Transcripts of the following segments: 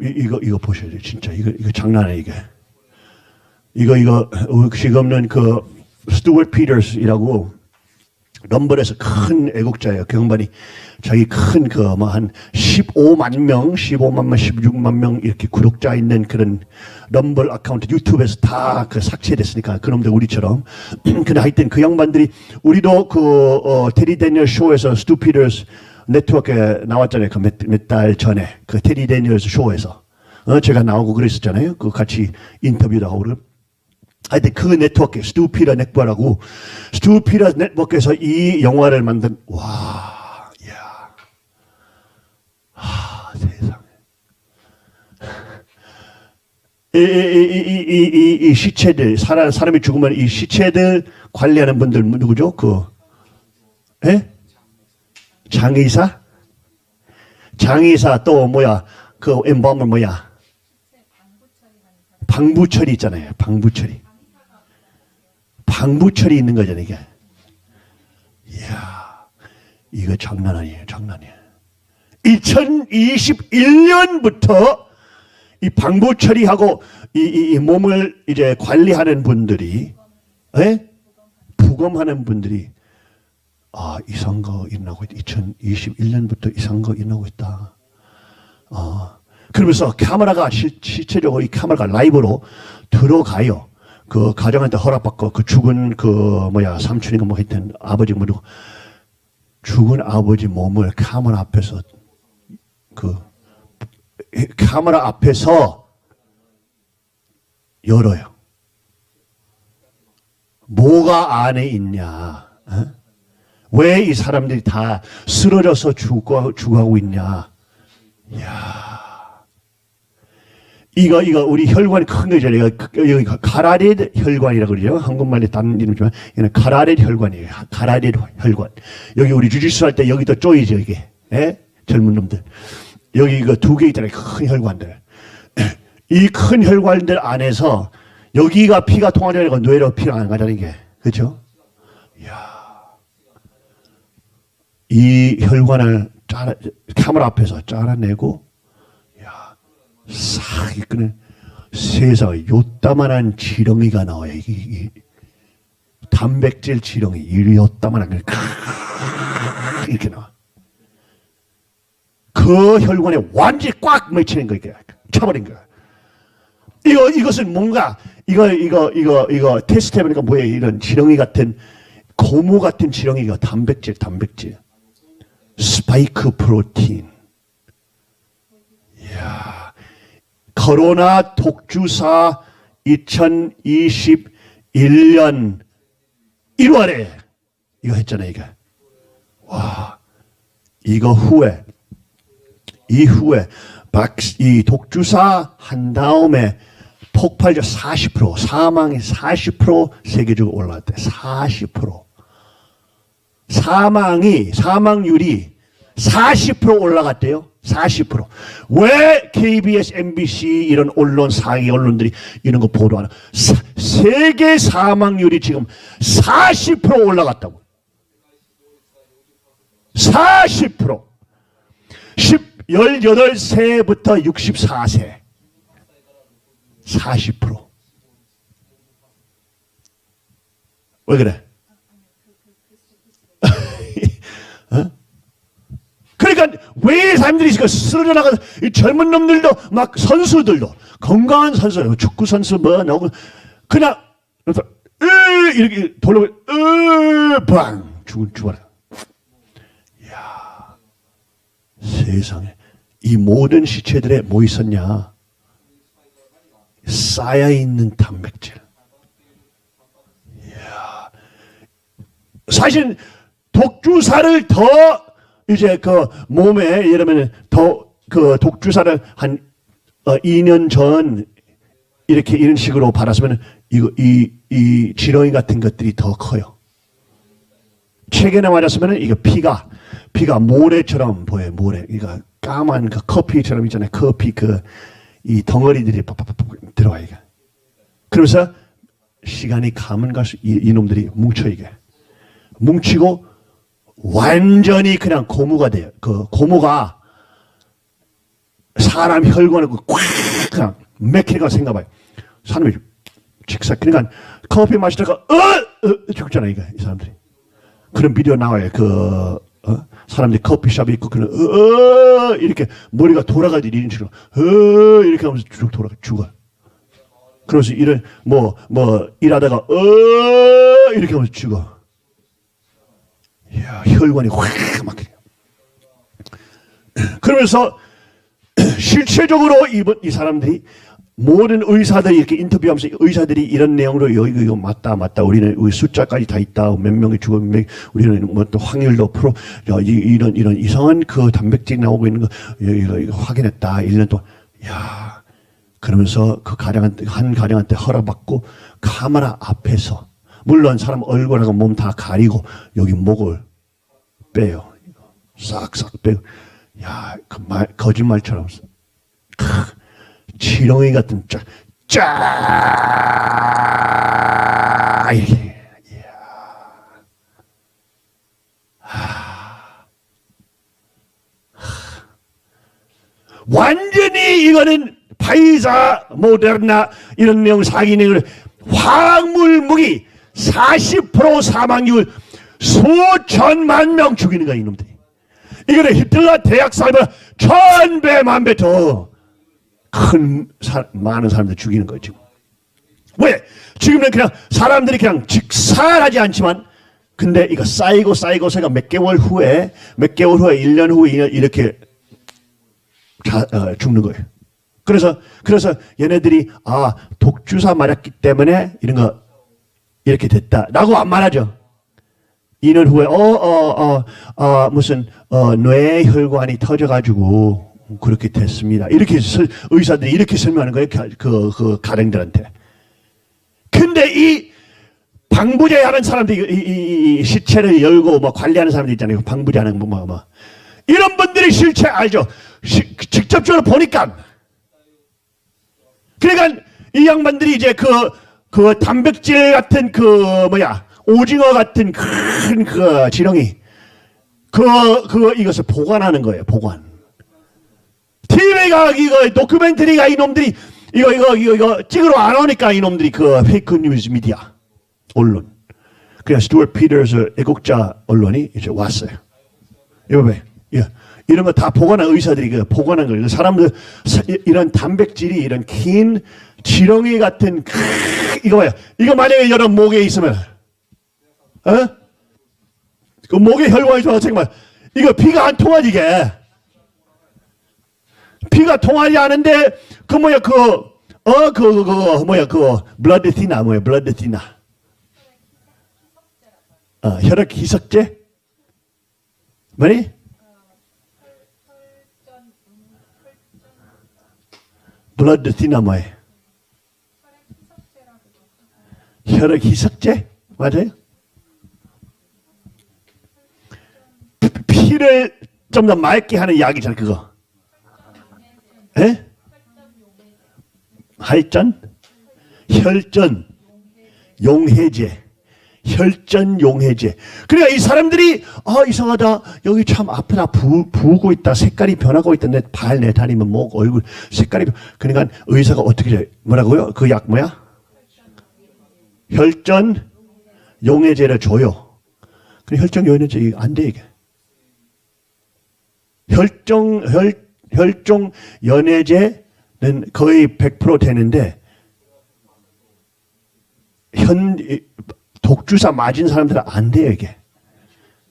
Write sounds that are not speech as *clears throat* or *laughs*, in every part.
이, 이거 이거 보셔야 돼요. 진짜 이거 이거 장난 아니에요 이게. 이거 이거 어, 지금은 그 스튜어트 피터스이라고 럼블에서 큰 애국자예요. 그 양반이 자기 큰 그 뭐 한 15만 명, 15만 명, 16만 명 이렇게 구독자 있는 그런 럼블 어카운트 유튜브에서 다 그 삭제됐으니까 그놈들 우리처럼. *clears throat* 근데 하여튼 그 양반들이 우리도 그 어, 테리 데니얼 쇼에서 스투피더스 네트워크에 나왔잖아요. 그몇몇달 전에 그 테리 데니얼스 쇼에서 어, 제가 나오고 그랬었잖아요. 그 같이 인터뷰도 하고 그러- 하여튼 그 네트워크 스투피더 네트워크라고 스투피더 네트워크에서 이 영화를 만든 와, 야, 하, 세상에. 이, 이, 이, 이, 이, 이, 이 시체들 사람 사람이 죽으면 이 시체들 관리하는 분들 누구죠? 그, 예? 장의사? 장의사 또 뭐야? 그 엠범은 뭐야? 방부처리 있잖아요. 방부처리. 방부처리 있는 거잖아요, 이게. 이야, 이거 장난 아니에요, 장난 아니에요. 2021년부터 이 방부 처리하고 이, 이, 이 몸을 이제 관리하는 분들이, 예? 부검하는 분들이, 아, 이상한 거 일어나고 있다. 2021년부터 이상한 거 일어나고 있다. 어, 그러면서 카메라가 실, 실제적으로 이 카메라가 라이브로 들어가요. 그 가정한테 허락받고 그 죽은 그 뭐야 삼촌인가 뭐 하여튼 아버지 뭐고 죽은 아버지 몸을 카메라 앞에서 그 카메라 앞에서 열어요. 뭐가 안에 있냐? 왜 이 사람들이 다 쓰러져서 죽어 죽어가고 있냐? 이거 이거 우리 혈관이 큰 거잖아요. 이거 여기 가라렛 혈관이라고 그러죠. 한국말에 다른 이름이지만 이는 가라렛 혈관이에요. 가라렛 혈관. 여기 우리 주짓수 할 때 여기도 쪼이죠 이게. 예? 젊은 놈들. 여기 이거 두 개 있잖아요. 큰 혈관들. *clears throat* 이 큰 혈관들 안에서 여기가 피가 통하려니까 뇌로 피가 안 가자는 게. 그렇죠? 이 혈관을 짜라, 카메라 앞에서 잘라내고, 야, 싹 이끄는 세상에 요따만한 지렁이가 나와요. 이, 이, 단백질 지렁이, 이 요따만한 게 캬, 이렇게 나와. 그 혈관에 완전히 꽉 맺히는 거, 이게. 쳐버린 거야. 이거, 이것은 뭔가, 이거, 이거, 이거, 이거 테스트 해보니까 뭐예요? 이런 지렁이 같은, 고무 같은 지렁이가 단백질, 단백질. 스파이크 프로틴. 이야. 코로나 독주사 2021년 1월에 이거 했잖아요, 이거. 와. 이거 후에, 이후에, 박, 이 독주사 한 다음에 폭발적 40%, 사망이 40% 세계적으로 올라왔대. 40%. 사망이 사망률이 40% 올라갔대요. 40%. 왜 KBS, MBC 이런 언론 상위 언론들이 이런 거 보도하나? 사- 세계 사망률이 지금 40% 올라갔다고. 40%. 10, 18세부터 64세. 40%. 왜 그래? 그러니까 왜 사람들이 그 쓰러져 나가서 이 젊은 놈들도 막 선수들도 건강한 선수 축구 선수 뭐 나오고 그냥 이렇게 돌려 으방 죽을 죽어라. 야 세상에 이 모든 시체들에 뭐 있었냐? 쌓여 있는 단백질. 이야 사실 독주사를 더 이제 그 몸에 이러면 더그 독주사를 한 어, 2년 전 이렇게 이런 식으로 받았으면 이거 이, 이 지렁이 같은 것들이 더 커요. 최근에 맞았으면 이거 피가 피가 모래처럼 보여요. 모래. 이거 까만 그 커피처럼 있잖아요. 커피 그 이 덩어리들이 팍팍팍 들어와 이게. 그러면서 시간이 가면 갈수록 이, 이놈들이 뭉쳐 이게. 뭉치고 완전히 그냥 고무가 돼요. 그 고무가 사람 혈관을 꽉 그냥 맥히니까 생각봐요. 사람이 직사 그러니까 커피 마시다가 어, 어 죽잖아 이거 이 사람들이. 그런 비디오 나와요. 그 어? 사람들이 커피숍에 있고 그는 어, 어 이렇게 머리가 돌아가지 이런 식으로 어 이렇게 하면서 쭉 돌아가 죽어. 그래서 이런 뭐뭐 일하다가 어 이렇게 하면서 죽어. 이야 혈관이 확 막히네. 그러면서 실체적으로 이번 이 사람들이 모든 의사들이 이렇게 인터뷰하면서 의사들이 이런 내용으로 여기 이거 맞다 맞다. 우리는 우리 숫자까지 다 있다. 몇 명이 죽어 몇 명, 우리는 뭐 또 확률도 프로 야, 이, 이런 이런 이상한 그 단백질 나오고 있는 거 이거, 이거 확인했다. 1년 동안. 야 그러면서 그 가령한테 한 가령한테 허락받고 카메라 앞에서 물론 사람 얼굴하고 몸 다 가리고 여기 목을 빼요. 싹싹 빼고. 야 그 말 거짓말처럼 크, 지렁이 같은 쫙, 쫙. 완전히 이거는 파이자, 모데르나 이런 내용 사기 내용을 화학물 무기 40% 사망률 수천만 명 죽이는 거야 이놈들이. 이거는 히틀러 대학 살보다 천배 만배 더 큰 많은 사람들 죽이는 거지. 왜? 지금은 그냥 사람들이 그냥 직살하지 않지만 근데 이거 쌓이고 쌓이고 새가 몇 개월 후에 몇 개월 후에 1년 후에 이렇게 자, 어, 죽는 거예요. 그래서 그래서 얘네들이 아 독주사 맞았기 때문에 이런 거 이렇게 됐다라고 안 말하죠. 2년 후에 어어어 어, 어, 무슨 어, 뇌 혈관이 터져가지고 그렇게 됐습니다. 이렇게 설, 의사들이 이렇게 설명하는 거예요. 그, 그 가령들한테. 근데 이 방부제 하는 사람들 이 이, 이, 이, 시체를 열고 뭐 관리하는 사람들 있잖아요. 방부제 하는 뭐, 뭐, 뭐. 이런 분들이 실체 알죠. 시, 직접적으로 보니까. 그러니까 이 양반들이 이제 그, 그 단백질 같은 그 뭐야 오징어 같은 큰 그 지렁이 그, 그 이것을 보관하는 거예요. 보관. TV가 이거 도큐멘터리가 이놈들이 이거 이거 이거 이거 찍으러 안 오니까 이놈들이 그 페이크 뉴스 미디어 언론. 그냥 스튜어트 피터스 애국자 언론이 이제 왔어요. 봐. 예. 이런 거 다 보관한 의사들이 그 보관한 거예요. 사람들 사- 이런 단백질이 이런 긴 지렁이 같은 크, 이거 봐요. 이거 만약에 여러분 목에 있으면 어? 그 목에 혈관이 좋아서 잠깐만 이거 피가 안 통하지 이게. 피가 통하지 않은데 그 뭐야 그 어 그그 뭐야 그 블러드 티나 뭐야 블러드 티나 어 혈액 희석제? 뭐니? 블러드 티나 뭐야 혈액 희석제 맞아요? 피- 피를 좀 더 맑게 하는 약이잖아 그거. 에? 할전, 혈전, 용해제, 혈전 용해제. 그러니까 이 사람들이 아 이상하다 여기 참 아프다 부, 부고 있다 색깔이 변하고 있다 내발내 다리면 목 얼굴 색깔이 변- 그러니까 의사가 어떻게 해? 뭐라고요? 그 약 뭐야? 혈전 용해제를 줘요. 그래 혈전 용해제 안 돼 이게. 혈종 혈 혈종 연해제는 거의 100% 되는데 현 이- 독주사 맞은 사람들은 안 돼요 이게.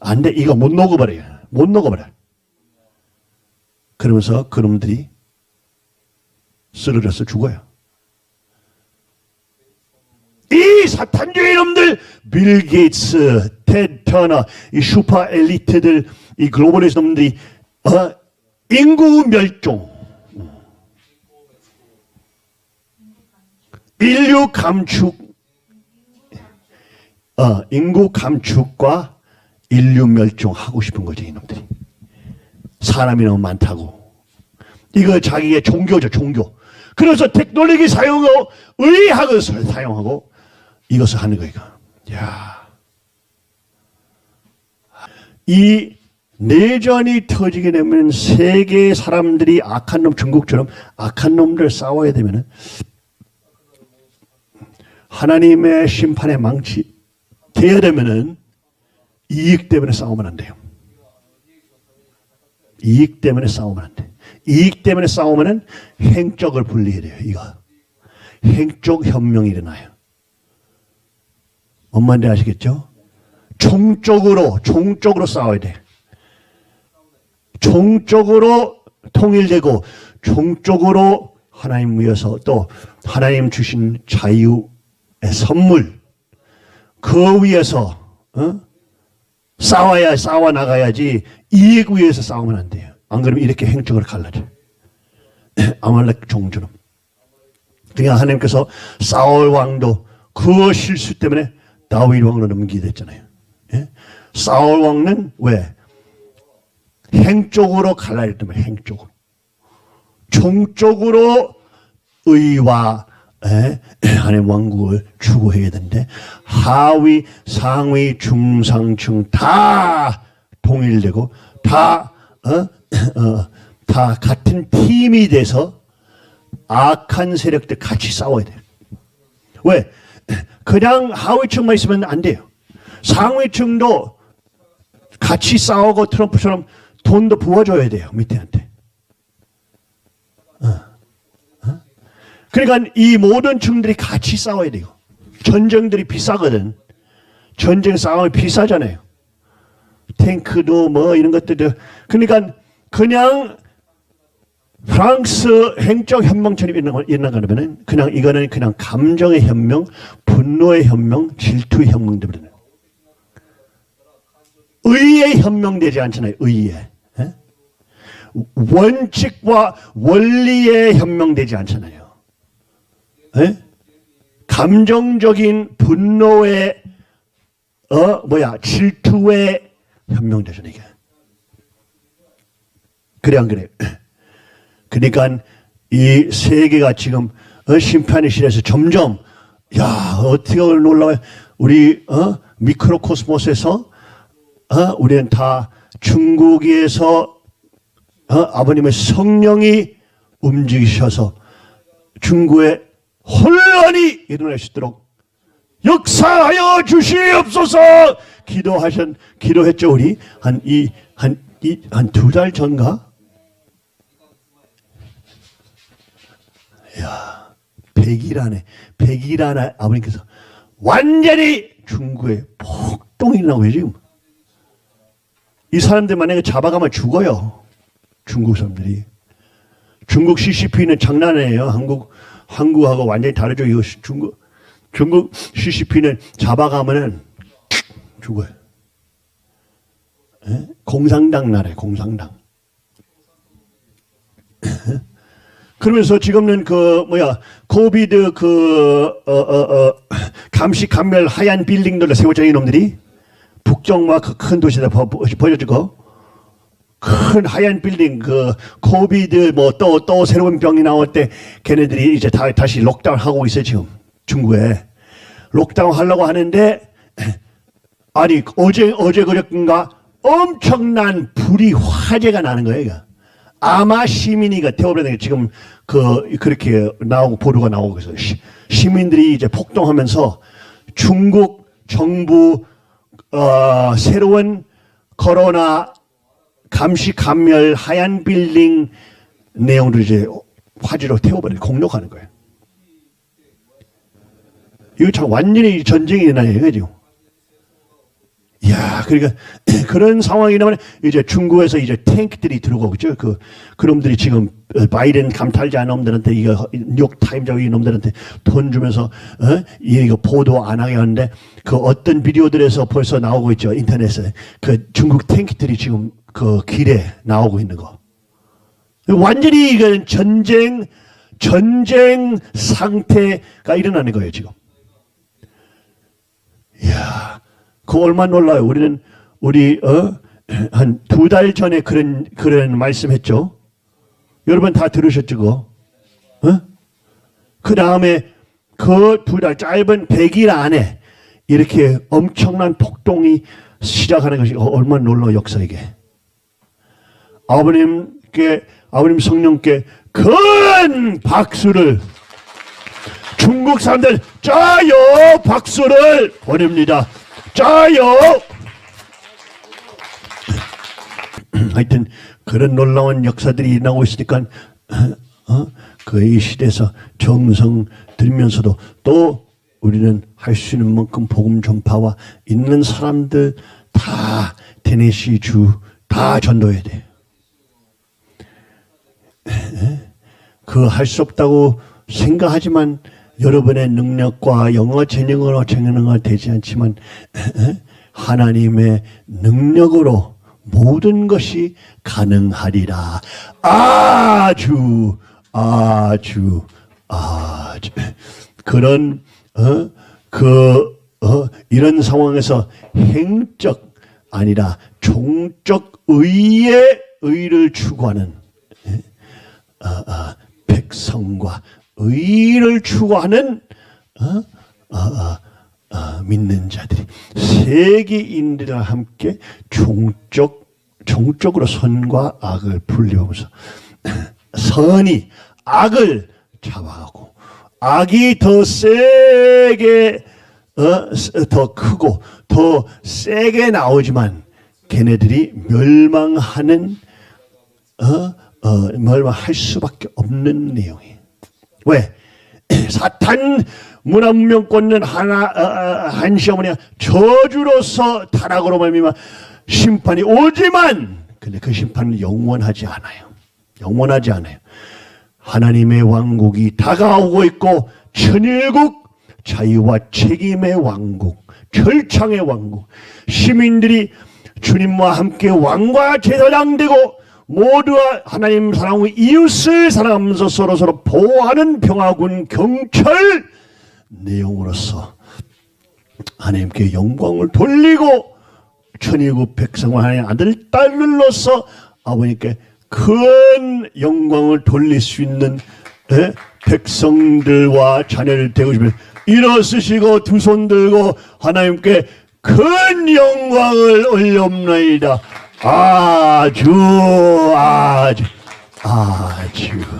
안 돼. 이거 못 녹아버려요. 못 녹아버려 그러면서 그놈들이 쓰러져서 죽어요 이 사탄주의 놈들 빌 게이츠, 테드 터너, 이 슈퍼 엘리트들, 이 글로벌리스 놈들이 어, 인구 멸종, 인류 감축, 어, 인구 감축과 인류 멸종 하고 싶은 거죠 이놈들이. 사람이 너무 많다고. 이거 자기의 종교죠 종교. 그래서 테크놀로지 사용하고 의학을 사용하고 이것을 하는 거예요. 이거. 야. 이 내전이 터지게 되면 세계 사람들이 악한 놈 중국처럼 악한 놈들 싸워야 되면은 하나님의 심판에 망치 돼야 되면은 이익 때문에 싸우면 안 돼요. 이익 때문에 싸우면 안 돼. 이익 때문에 싸우면은 행적을 분리해야 돼요. 이거 행적 현명이 일어나요. 뭔 말인지 아시겠죠? 종적으로 종적으로 싸워야 돼. 종적으로 통일되고 종적으로 하나님 위해서 또 하나님 주신 자유의 선물 그 위에서 어? 싸워야 싸워 나가야지 이익 위해서 싸우면 안 돼요. 안 그러면 이렇게 행적으로 갈라져. *clears throat* 아말렉 종처럼. 그러니까 하나님께서 사울 왕도 그 실수 때문에 다윗 왕으로 넘기게 됐잖아요. 예? 사울 왕은 왜? 행적으로 때문에 행적으로. 종적으로 의와 에, *clears throat* 하나님 왕국을 추구해야 되는데 하위, 상위, 중상층 다 동일되고 다, 어? *clears throat* 어, 다 같은 팀이 돼서 악한 세력들 같이 싸워야 돼요. 왜? 그냥 하위층만 있으면 안 돼요. 상위층도 같이 싸우고 트럼프처럼 돈도 부어줘야 돼요. 밑에한테. 어. 어? 그러니까 이 모든 층들이 같이 싸워야 돼요. 전쟁들이 비싸거든. 전쟁 싸움이 비싸잖아요. 탱크도 뭐 이런 것들도. 그러니까 그냥 프랑스 행정 현명처럼 일어나가면은 그냥 이거는 그냥 감정의 현명, 분노의 현명, 질투의 현명 되거든요. 의의 현명되지 않잖아요. 의의. 예? 원칙과 원리의 현명되지 않잖아요. 예? 감정적인 분노의 어 뭐야 질투의 현명되잖아요. 이게. 그래 안 그래? 그러니까 이 세계가 지금 어, 심판의 실에서 점점 야 어떻게 놀라워요. 우리 어, 미크로코스모스에서 어, 우리는 다 중국에서 어, 아버님의 성령이 움직이셔서 중국에 혼란이 일어날 수 있도록 역사하여 주시옵소서. 기도하셨 기도했죠 우리. 한 이 한 이 한 두 달 전가 야 100일 안에 100일 안에 아버님께서 완전히 중국에 폭동이 나고요 지금 이 사람들 만약에 잡아가면 죽어요 중국 사람들이 중국 CCP는 장난이에요 한국 한국하고 완전히 다르죠 이거 중국 중국 CCP는 잡아가면은 죽어요. 예? 공산당 나라에 공산당. 그러면서 지금은 그 뭐야 코비드 그 어 어 어 감시 감멸 하얀 빌딩들을 세웠죠 이놈들이 북경과 그 큰 도시에다 버려지고 큰 하얀 빌딩 그 코비드 뭐또또 새로운 병이 나올 때 걔네들이 이제 다 다시 록다운 하고 있어요 지금 중국에 록다운 하려고 하는데 아니 어제 어제 그랬던가 엄청난 불이 화재가 나는 거예요. 이거. 아마 시민이가 게 지금 그 그렇게 나오고 보도가 나오고 시, 시민들이 이제 폭동하면서 중국 정부 어, 새로운 코로나 감시 감멸 하얀 빌딩 내용을 이제 화재로 태워버리고 공격하는 거예요. 이거 참 완전히 전쟁이 이거 지금. 이야, 그러니까 *clears throat* 그런 상황이라면 이제 중국에서 이제 탱크들이 들어오고 그죠? 그 그놈들이 지금 바이든 감탈자 놈들한테 이거 뉴욕 타임즈 이 놈들한테 돈 주면서 어? 이거 보도 안 하게 하는데 그 어떤 비디오들에서 벌써 나오고 있죠 인터넷에 그 중국 탱크들이 지금 그 길에 나오고 있는 거. 완전히 이건 전쟁 전쟁 상태가 일어나는 거예요 지금. 이야, 그 얼마 놀라요. 우리는 우리 어? 한 두 달 전에 그런 그런 말씀했죠. 여러분 다 들으셨죠, 그거? 어? 그 다음에 그 두 달 짧은 100일 안에 이렇게 엄청난 폭동이 시작하는 것이 얼마나 놀라워 역사 이게. 아버님께 아버님 성령께 큰 박수를 중국 사람들 짜요 박수를 보냅니다. 짜요. 하여튼 그런 놀라운 역사들이 일어나고 있으니까 어? 그이 시대에서 정성 들면서도 또 우리는 할 수 있는 만큼 복음 전파와 있는 사람들 다 테네시 주 다 전도해야 돼. 그 할 수 없다고 생각하지만 여러분의 능력과 영어 재능으로 재능은 되지 않지만 *laughs* 하나님의 능력으로 모든 것이 가능하리라. 아주 아주 아주 그런 어 그 어, 이런 상황에서 행적 아니라 종적 의의 의를 추구하는 어, 어, 백성과 의를 추구하는 어, 어, 어, 어, 믿는 자들이 세계인들과 함께 종적 종적으로 선과 악을 분리하면서 *clears throat* 선이 악을 잡아가고 악이 더 세게 어, 스- 더 크고 더 세게 나오지만 걔네들이 멸망하는 어, 어, 멸망할 수밖에 없는 내용이에요. 왜? *clears throat* 사탄 문화 문명권은 하나 어, 어, 한 시 어머니가 저주로서 타락으로 말미암아 심판이 오지만 근데 그 심판은 영원하지 않아요. 영원하지 않아요. 하나님의 왕국이 다가오고 있고 천일국 자유와 책임의 왕국, 철창의 왕국, 시민들이 주님과 함께 왕과 제사장 되고 모두와 하나님 사랑하고 이웃을 사랑하면서 서로 서로 보호하는 평화군 경찰 내용으로서 하나님께 영광을 돌리고 천일국 백성과 하나님 아들 딸들로서 아버님께 큰 영광을 돌릴 수 있는 예? 백성들과 자녀를 되고 싶으면 일어서시고 두 손 들고 하나님께 큰 영광을 올려옵나이다. 아주 아주 아주